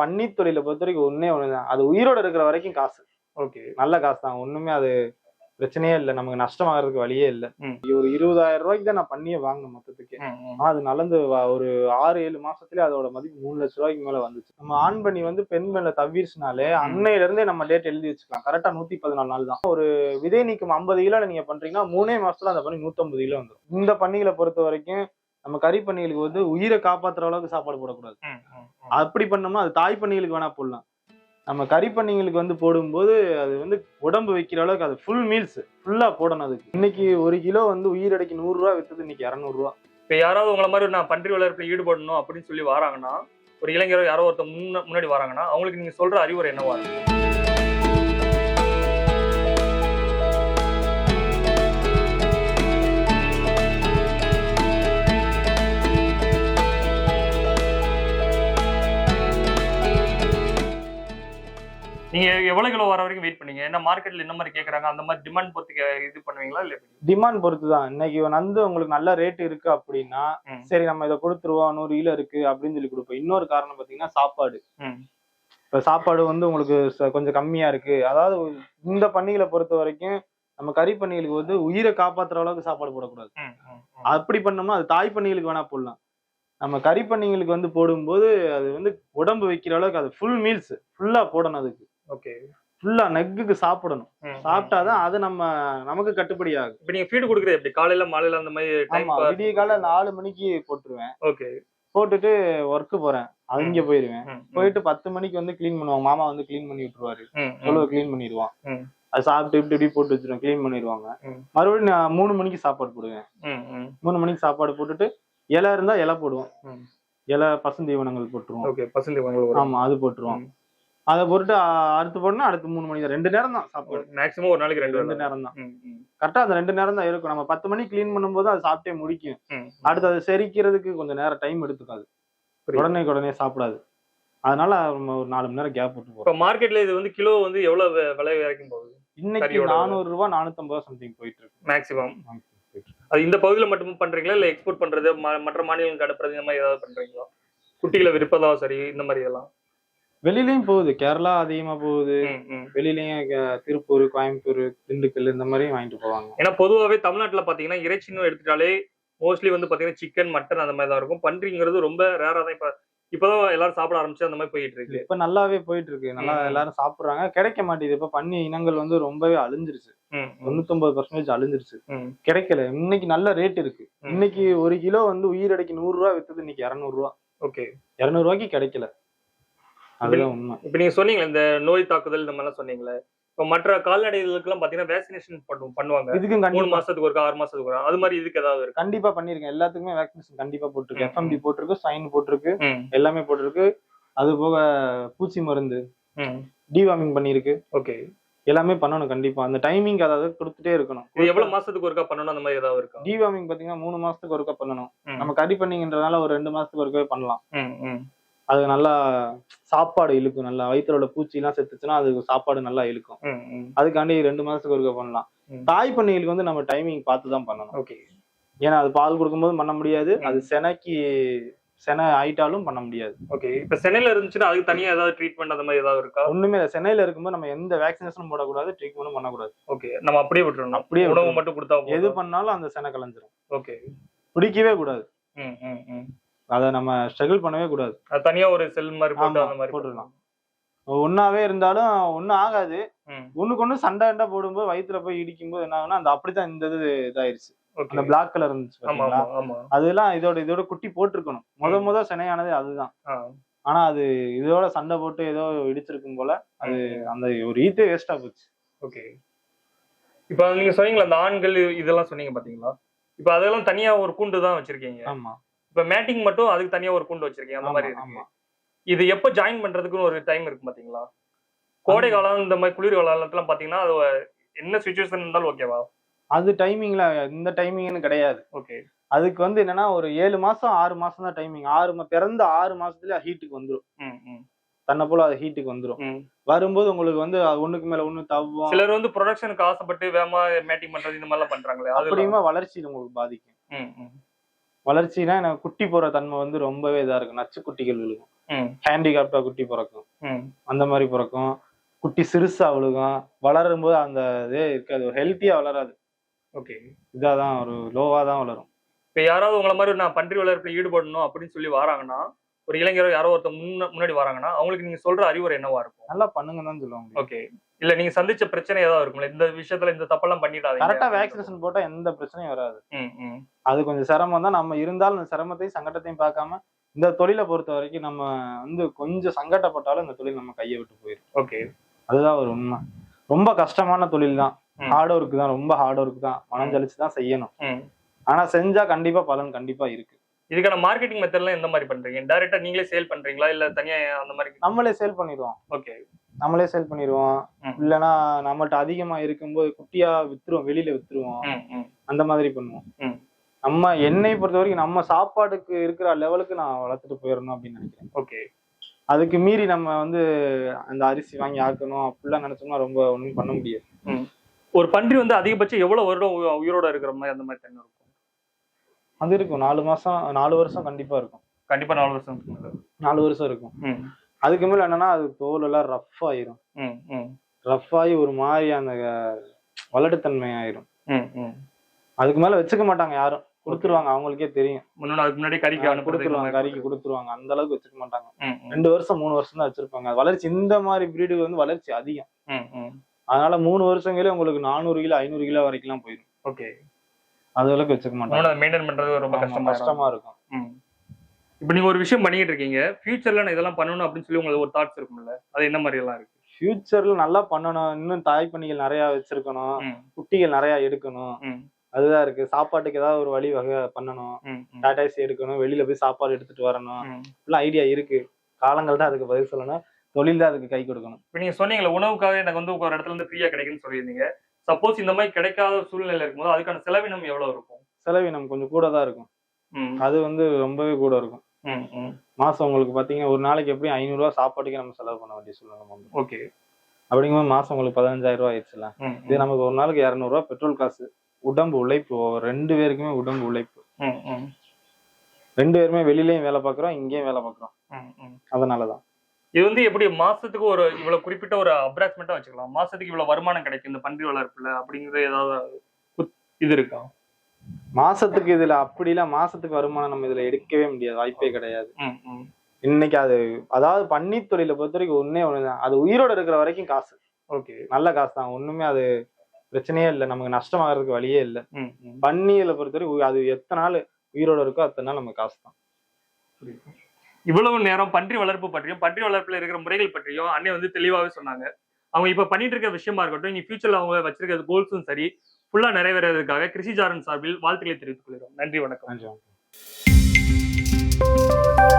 பன்னி தொழிலை பொறுத்த வரைக்கும் ஒன்னே ஒண்ணுதான். அது உயிரோட இருக்கிற வரைக்கும் காசு. ஓகே. நல்ல காசு தான். ஒண்ணுமே அது பிரச்சனையே இல்லை. நமக்கு நஷ்டமாகறதுக்கு வழியே இல்லை. ஒரு இருபதாயிரம் ரூபாய்க்கு தான் நான் பண்ணியே வாங்கினேன் மொத்தத்துக்கு. ஆனா அது நடந்து ஒரு ஆறு ஏழு மாசத்துலயே அதோட மதிப்பு மூணு லட்ச ரூபாய்க்கு மேல வந்துச்சு. நம்ம ஆண் பண்ணி வந்து பெண் மேல தவிர்ச்சுனாலே அன்னையில இருந்தே நம்ம டேட் எழுதி வச்சுக்கலாம். கரெக்டா நூத்தி பதினாலு நாள் தான். ஒரு விதை நீக்கம் ஐம்பது கிலோ நீங்க பண்றீங்கன்னா மூணே மாசத்துல அந்த பண்ணி நூத்தம்பது கிலோ வந்துடும் இந்த பண்ணிகளை பொறுத்த வரைக்கும் நம்ம கறி பண்ணிகளுக்கு வந்து உயிரை காப்பாத்துற அளவுக்கு சாப்பாடு போடக்கூடாது. அப்படி பண்ணோம்னா அது தாய் பண்ணிகளுக்கு வேணா போடலாம். நம்ம கறி பண்ணிங்களுக்கு வந்து போடும்போது அது வந்து உடம்பு வைக்கிற அளவுக்கு அது ஃபுல் மீல்ஸ் ஃபுல்லா போடணும் அதுக்கு. இன்னைக்கு ஒரு கிலோ வந்து உயிரடைக்கு நூறு ரூபா வித்தது இன்னைக்கு இரநூறுவா இப்ப யாராவது உங்களை மாதிரி நான் பன்றி வளர்ப்பில் ஈடுபடணும் அப்படின்னு சொல்லி வராங்கன்னா ஒரு இளைஞரோ யாரோ ஒருத்தர் முன்ன முன்னாடி வராங்கன்னா அவங்களுக்கு நீங்க சொல்ற அறிவுரை என்னவா இருக்கும்? நீங்க எவ்வளவு கிலோ வர வரைக்கும் வெயிட் பண்ணீங்க? ஏன்னா மார்க்கெட்ல என்ன மாதிரி கேக்குறாங்க? அந்த மாதிரி டிமாண்ட் பொறுத்து இது பண்ணுவீங்களா இல்ல? டிமாண்ட் பொறுத்து தான் இன்னைக்கு வந்து உங்களுக்கு நல்ல ரேட் இருக்கு அப்படின்னா. சரி நம்ம இதை கொடுத்துருவோம். நூறு கிலோ இருக்கு அப்படின்னு சொல்லி கொடுப்போம். இன்னொரு காரணம் பாத்தீங்கன்னா சாப்பாடு. இப்ப சாப்பாடு வந்து உங்களுக்கு கொஞ்சம் கம்மியா இருக்கு. அதாவது இந்த பண்டிகளை பொறுத்த வரைக்கும் நம்ம கறி பண்டிகைகளுக்கு வந்து உயிரை காப்பாத்துற அளவுக்கு சாப்பாடு போடக்கூடாது. அப்படி பண்ணோம்னா அது தாய் பண்டிகைகளுக்கு வேணா போடலாம். நம்ம கறி பண்டிகைகளுக்கு வந்து போடும்போது அது வந்து உடம்பு வைக்கிற அளவுக்கு அது ஃபுல் மீல்ஸ் ஃபுல்லா போடணும் அதுக்கு. ஓகே ஃபுல்லா நெக்குக்கு சாப்பிடணும். சாப்பிட்டாதான் அது நம்ம நமக்கு கட்டுப்படி ஆகும். இப்ப நீங்க ஃபீடு கொடுக்குறது எப்படி? காலையில மாலையில அந்த மாதிரி டைம் ஆமா விடிய காலை நாலு மணிக்கு போட்டுருவேன். ஓகே போட்டுட்டு ஒர்க்கு போறேன். அங்க போயிருவேன். போயிட்டு பத்து மணிக்கு வந்து க்ளீன் பண்ணுவாங்க. மாமா வந்து க்ளீன் பண்ணி விட்டுருவாரு. தொழுவ க்ளீன் பண்ணிடுவான். அது சாப்பிட்டு இப்படி இப்படி போட்டு வச்சிருவோம் க்ளீன் பண்ணிடுவாங்க. மறுபடியும் நான் மூணு மணிக்கு சாப்பாடு போடுவேன். மூணு மணிக்கு சாப்பாடு போட்டுட்டு இலை இருந்தா இலை போடுவோம். இலை பசுந்தீவனங்கள் போட்டுருவோம். ஓகே வரும் ஆமா அது போட்டுருவோம். ம். அதை போட்டுட்டு அ- அடுத்து போடணும் அடுத்து மூணு மணி தான். ரெண்டு நேரம் தான் சாப்பாடு. மேக்ஸிமம் ஒரு நாளைக்கு ரெண்டு ரெண்டு. நேரம் தான் கரெக்டா அந்த ரெண்டு நேரம் தான் இருக்கும். நம்ம பத்து மணிக்கு க்ளீன் பண்ணும்போது அது சாப்பிட்டே முடிக்கும். அடுத்து அதை செரிக்கிறதுக்கு கொஞ்சம் நேரம் டைம் எடுத்துக்காது. உடனே உடனே சாப்பிடாது. அதனால நம்ம ஒரு நாலு மணி நேரம் கேப் விட்டு போறோம். இப்ப மார்க்கெட்ல இது வந்து கிலோ வந்து எவ்வளவு விலை வரைக்கும் போகுது? இன்னைக்கு நானூறு ரூபாய் நானூத்தம்பது ரூபா சம்திங் போயிட்டு இருக்கு. மேக்ஸிமம். அது இந்த பகுதியில மட்டும் பண்றீங்களா? இல்ல எக்ஸ்போர்ட் பண்றது மற்ற மாநிலங்களுக்கு அனுப்புறது இந்த மாதிரி ஏதாவது பண்றீங்களா? குட்டிகளை விற்பதா சரி இந்த மாதிரி இதெல்லாம். வெளியிலயும் போகுது. கேரளா அதிகமா போகுது. வெளியிலயும் திருப்பூர் கோயம்புத்தூர் திண்டுக்கல் இந்த மாதிரியும் வாங்கிட்டு போவாங்க. ஏன்னா பொதுவாகவே தமிழ்நாட்டுல பாத்தீங்கன்னா இறைச்சின்னு எடுத்துட்டாலே மோஸ்ட்லி வந்து பாத்தீங்கன்னா சிக்கன் மட்டன் அந்த மாதிரி தான் இருக்கும். பன்றிங்கிறது ரொம்ப ரேரா தான் இப்ப இப்பதான் எல்லாரும் சாப்பிட ஆரம்பிச்சு அந்த மாதிரி போயிட்டு இருக்கு. இப்ப நல்லாவே போயிட்டு இருக்கு. நல்லா. எல்லாரும் சாப்பிடுறாங்க. கிடைக்க மாட்டேங்குது. இப்ப பன்னி இனங்கள் வந்து ரொம்பவே அழிஞ்சிருச்சு. தொண்ணூத்தொன்பது பர்சன்டேஜ் அழிஞ்சிருச்சு. கிடைக்கல. இன்னைக்கு நல்ல ரேட் இருக்கு. இன்னைக்கு ஒரு கிலோ வந்து உயிரடைக்கு நூறு ரூபா வித்தது இன்னைக்கு இருநூறு ரூபா ஓகே. இருநூறு ரூபாய்க்கு கிடைக்கல. அதுதான் உண்மை. இப்ப நீங்க சொன்னீங்களே இந்த நோய் தாக்குதல் இந்த மாதிரிலாம் சொன்னீங்களே. இப்ப மற்ற கால்நடைகளுக்கெல்லாம் பாத்தீங்கன்னா வேக்சினேஷன் பண்ணும் பண்ணுவாங்க. இதுக்கும் மூணு மாசத்துக்கு ஒருக்கா ஆறு மாசத்துக்கு ஒருக்கா அது மாதிரி இதுக்கு ஏதாவது இருக்கு? கண்டிப்பா பண்ணிருக்கேன். எல்லாத்துக்குமே வேக்சினேஷன் கண்டிப்பா போட்டிருக்கு எஃப்எம்டி போட்டிருக்கு சைன் போட்டிருக்கு எல்லாமே போட்டிருக்கு. அது போக பூச்சி மருந்து. டிவார்மிங் பண்ணிருக்கு. ஓகே. எல்லாமே பண்ணணும் கண்டிப்பா. அந்த டைமிங் அதாவது கொடுத்துட்டே இருக்கணும். எவ்வளவு மாசத்துக்கு ஒருக்கா பண்ணணும்? அந்த மாதிரி ஏதாவது இருக்கா? டிவார்மிங் பாத்தீங்கன்னா மூணு மாசத்துக்கு ஒருக்கா பண்ணணும். நம்ம கறி பண்ணிங்கன்றதுனால ஒரு ரெண்டு மாசத்துக்கு ஒருக்கவே பண்ணலாம். அது நல்லா சாப்பாடு இழுக்கும். நல்லா வயிற்றுல பூச்சி எல்லாம் செத்துச்சுன்னா அது சாப்பாடு நல்லா இழுக்கும். அதுக்காண்டி ரெண்டு மாசத்துக்கு ஒருக்கா பண்ணலாம். தாய் பண்ணைகளுக்கு வந்து நம்ம டைமிங் பார்த்து தான் பண்ணணும். ஓகே. ஏன்னா அது பால் கொடுக்கும்போது பண்ண முடியாது. அது செனைக்கு செனை ஆயிட்டாலும் பண்ண முடியாது. ஓகே. இப்ப சென்னையில இருந்துச்சுன்னா அதுக்கு தனியா ஏதாவது ட்ரீட்மெண்ட் அந்த மாதிரி ஏதாவது இருக்கா? ஒண்ணுமே இல்ல. சென்னையில இருக்கும்போது நம்ம எந்த வேக்சினேஷனும் போடக்கூடாது ட்ரீட்மெண்ட்டும் பண்ணக்கூடாது. ஓகே. நம்ம அப்படியே விட்டுறணும். அப்படியே உணவு. மட்டும் கொடுத்தா எது பண்ணாலும் அந்த செனை கலைஞ்சிரும். ஓகே. பிடிக்கவே கூடாது. அதை நம்ம ஸ்ட்ரகிள் பண்ணவே கூடாது. அது தனியா ஒரு செல் மாதிரி போட்டு ஆமா, அந்த மாதிரி போட்டுடலாம். ஒன்னாவே இருந்தாலும் ஒன்னும் ஆகாது. ஒண்ணுக்கு ஒண்ணு சண்டை சண்டை போடும்போது வயித்துல போய் இடிக்கும்போது என்ன ஆகும்னா அந்த அப்படித்தான் இந்த இது இதாயிருச்சு. அந்த பிளாக் கலர் இருந்துச்சு அதெல்லாம் இதோட இதோட குட்டி போட்டிருக்கணும். முத. முத சினையானது அதுதான். ஆனா அது இதோட சண்டை போட்டு ஏதோ இடிச்சிருக்கும் போல அது அந்த ஒரு ஈத்தே வேஸ்டா போச்சு. ஓகே இப்ப நீங்க சொன்னீங்களா அந்த ஆண்கள் இதெல்லாம் சொன்னீங்க பாத்தீங்களா? இப்ப அதெல்லாம் தனியா ஒரு கூண்டு தான் வச்சிருக்கீங்க. ஆமா. இப்ப மேட்டிங் மட்டும் அதுக்கு தனியா ஒரு கூண்டு வச்சிருக்கீங்க அந்த மாதிரி இருக்கு. இது எப்ப ஜாயின் பண்றதுக்குன்னு ஒரு டைம் இருக்கு பாத்தீங்களா? கோடை காலம் இந்த மாதிரி குளிர் காலத்துல பாத்தீங்கன்னா அது என்ன சுச்சுவேஷன் இருந்தாலும் ஓகேவா அது டைமிங்ல இந்த டைமிங்னு கிடையாது. ஓகே அதுக்கு வந்து என்னன்னா ஒரு ஏழு மாசம் ஆறு மாசம் தான் டைமிங் ஆறு பிறந்த ஆறு மாசத்துல ஹீட்டுக்கு வந்துரும். ம் ம். தன்னை போல அது ஹீட்டுக்கு வந்துரும். ம். வரும்போது உங்களுக்கு வந்து அது ஒண்ணுக்கு மேல ஒண்ணு தவ்வும் சிலர் வந்து ப்ரொடக்ஷனுக்கு ஆசைப்பட்டு வேகமா மேட்டிங் பண்றது இந்த மாதிரிலாம் பண்றாங்களே அது அப்படியுமா வளர்ச்சி உங்களுக்கு பாதிக்கும். வளர்ச்சினா எனக்கு குட்டி போற தன்மை வந்து ரொம்பவே இதா இருக்கும். நச்சு குட்டிகள் விழுகும். ஹேண்டிகாப்டா குட்டி பிறக்கும். அந்த மாதிரி பிறக்கும். குட்டி சிறுசா விழுகும். வளரும் போது அந்த இதே இருக்காது. ஹெல்த்தியா வளராது. ஓகே. இதாதான் ஒரு லோவா தான் வளரும். இப்ப யாராவது உங்களை மாதிரி நான் பன்றி வளர்ப்புல ஈடுபடணும் அப்படின்னு சொல்லி வராங்கன்னா ஒரு இளைஞரோ யாரோ ஒருத்தர் முன்ன முன்னாடி வராங்கன்னா அவங்களுக்கு நீங்க சொல்ற அறிவுரை என்னவா இருக்கும்? நல்லா பண்ணுங்க தான் சொல்லுவாங்க. ஓகே. இல்ல நீங்க சந்திச்ச பிரச்சனை ஏதாவது இருக்கும்ல? இந்த விஷயத்துல இந்த தப்பெல்லாம் பண்ணிடாதீங்க. கரெக்டா வேக்சினேஷன் போட்டா எந்த பிரச்சனையும் வராது. அது கொஞ்சம் சிரமம் தான். நம்ம இருந்தாலும் அந்த சிரமத்தையும் சங்கடத்தையும் பார்க்காம இந்த தொழிலை பொறுத்த வரைக்கும் நம்ம வந்து கொஞ்சம் சங்கடப்பட்டாலும் இந்த தொழில் நம்ம கையை விட்டு போயிடும் ஓகே. அதுதான் ஒரு உண்மை. ரொம்ப கஷ்டமான தொழில் தான். ஹார்ட் ஒர்க் தான். ரொம்ப ஹார்ட் ஒர்க் தான். மனம் ஜலிச்சு தான் செய்யணும். ஆனா செஞ்சா கண்டிப்பா பலன் கண்டிப்பா இருக்கு. இதுக்கான மார்க்கெட்டிங் மெத்தட்லாம் எந்த மாதிரி பண்றீங்க? டைரக்டா நீங்களே சேல் பண்றீங்களா? இல்ல தனியா அந்த மாதிரி நம்மளே சேல் பண்ணிடுவோம். ஓகே. நம்மளே சேல் பண்ணிடுவோம். இல்லைன்னா நம்மள்ட்ட அதிகமா இருக்கும்போது குட்டியா வித்துருவோம் வெளியில வித்துருவோம். அந்த மாதிரி பண்ணுவோம். நம்ம என்னை பொறுத்த வரைக்கும் நம்ம சாப்பாடுக்கு இருக்கிற லெவலுக்கு நான் வளர்த்துட்டு போயிடணும் அப்படின்னு நினைக்கிறேன். ஓகே. அதுக்கு மீறி நம்ம வந்து அந்த அரிசி வாங்கி ஆக்கணும் அப்படிலாம் நினைச்சோம்னா ரொம்ப ஒண்ணும் பண்ண முடியாது. ஒரு பன்றி வந்து அதிகபட்சம் எவ்வளவு வருடம் உயிரோட இருக்கிற மாதிரி அந்த மாதிரி தண்ணி இருக்கும்? அது இருக்கும். நாலு மாசம் நாலு வருஷம் கண்டிப்பா இருக்கும். கண்டிப்பா நாலு வருஷம். நாலு வருஷம் இருக்கும். அதுக்கு மேல என்னன்னா அது தோல் எல்லாம் ரஃப் ஆயிரும். ரஃப் ஆகி ஒரு மாதிரி அந்த அஹ், வளடுத்தன்மை ஆயிரும். அதுக்கு மேல வச்சுக்க மாட்டாங்க யாரும். கொடுத்துருவாங்க அவங்களுக்கே தெரியும். முன்னாடி கறிக்கு கொடுத்துருவாங்க கறிக்கு கொடுத்துருவாங்க. அந்த அளவுக்கு வச்சுக்க மாட்டாங்க. ரெண்டு வருஷம் மூணு வருஷம் தான் வச்சிருப்பாங்க. வளர்ச்சி இந்த மாதிரி பிரீடு வந்து வளர்ச்சி அதிகம். அதனால மூணு வருஷங்களே உங்களுக்கு நானூறு கிலோ ஐநூறு கிலோ வரைக்கும்லாம் போயிடும் ஓகே. அது அளவுக்கு வச்சுக்க மாட்டாங்க. மெயின்டைன் பண்றது ரொம்ப கஷ்டமா இருக்கும். இப்ப நீங்க ஒரு விஷயம் பண்ணிட்டு இருக்கீங்க. ஃபியூச்சர்ல நான் இதெல்லாம் பண்ணணும் அப்படின்னு சொல்லி உங்களுக்கு ஒரு தாட்ஸ் இருக்கும்ல? அது என்ன மாதிரி எல்லாம் இருக்கு? ஃபியூச்சர்ல நல்லா பண்ணணும். இன்னும் தாய் பணிகள் நிறைய வச்சிருக்கணும். குட்டிகள் நிறைய எடுக்கணும். அதுதான் இருக்கு. சாப்பாட்டுக்கு ஏதாவது ஒரு வழி வகை பண்ணணும். டாட்டாசி எடுக்கணும். வெளியில போய் சாப்பாடு எடுத்துட்டு வரணும். இப்படிலாம் ஐடியா இருக்கு. காலங்கள் தான் அதுக்கு பதில் சொல்லணும் தொழில் தான் அதுக்கு கை கொடுக்கணும். இப்ப நீங்க சொன்னீங்களே உணவுக்காக எனக்கு வந்து ஒரு இடத்துல இருந்து ஃப்ரீயா கிடைக்குன்னு சொல்லியிருந்தீங்க. சப்போஸ் இந்த மாதிரி கிடைக்காத சூழ்நிலை இருக்கும்போது அதுக்கான செலவினம் எவ்வளவு இருக்கும்? செலவினம் கொஞ்சம் கூட தான் இருக்கும். அது வந்து ரொம்பவே கூட இருக்கும். ம், ம். மாசம் உங்களுக்கு பாத்தீங்கன்னா ஒரு நாளைக்கு எப்படியும் ஐநூறு ரூபாய் சாப்பாட்டுக்கே நம்ம செலவு பண்ண வேண்டிய சூழ்நிலை ஓகே. அப்படிங்கும்போது மாசம் உங்களுக்கு பதினஞ்சாயிரம் ரூபாய் ஆயிடுச்சுல. இது நமக்கு ஒரு நாளைக்கு இரநூறுவா பெட்ரோல் காசு உடம்பு உழைப்பு ரெண்டு பேருக்குமே உடம்பு உழைப்பு. ரெண்டு பேருமே வெளியிலயும் வேலை பார்க்குறோம் இங்கேயும் வேலை பார்க்குறோம். அதனாலதான். இது வந்து எப்படி மாசத்துக்கு ஒரு இவ்வளவு குறிப்பிட்ட ஒரு அப்ராக்சிமேட்டா வச்சுக்கலாம். மாசத்துக்கு இவ்வளவு வருமானம் கிடைக்கும் இந்த பன்றி வளர்ப்புல அப்படிங்கிறது ஏதாவது இது இருக்கா? மாசத்துக்கு இதுல அப்படிலாம் மாசத்துக்கு வருமானம் நம்ம இதுல எடுக்கவே முடியாது. வாய்ப்பே கிடையாது. இன்னைக்கு அது அதாவது பன்னி தொழிலை பொறுத்த வரைக்கும் ஒன்னே ஒண்ணுதான். அது உயிரோட இருக்கிற வரைக்கும் காசு. ஓகே. நல்ல காசு தான். ஒண்ணுமே அது பிரச்சனையே இல்லை. நமக்கு நஷ்டமாகறதுக்கு வழியே இல்லை. பன்னியில பொறுத்த வரைக்கும் உ- அது எத்தனை நாள் உயிரோட இருக்கோ அத்தனை நாள் நமக்கு காசு தான். இவ்வளவு நேரம் பன்றி வளர்ப்பு பற்றியும் பன்றி வளர்ப்புல இருக்கிற முறைகள் பற்றியும் அண்ணே வந்து தெளிவாவே சொன்னாங்க. அவங்க இப்ப பண்ணிட்டு இருக்க விஷயமா இருக்கட்டும் இனி ஃபியூச்சர்ல அவங்க வச்சிருக்க கோல்ஸும் சரி ஃபுல்லாக நிறைவேறதுக்காக கிருஷிஜாரன் சார்பில் வாழ்த்துக்களை தெரிவித்துக் கொள்கிறோம். நன்றி வணக்கம். நன்றி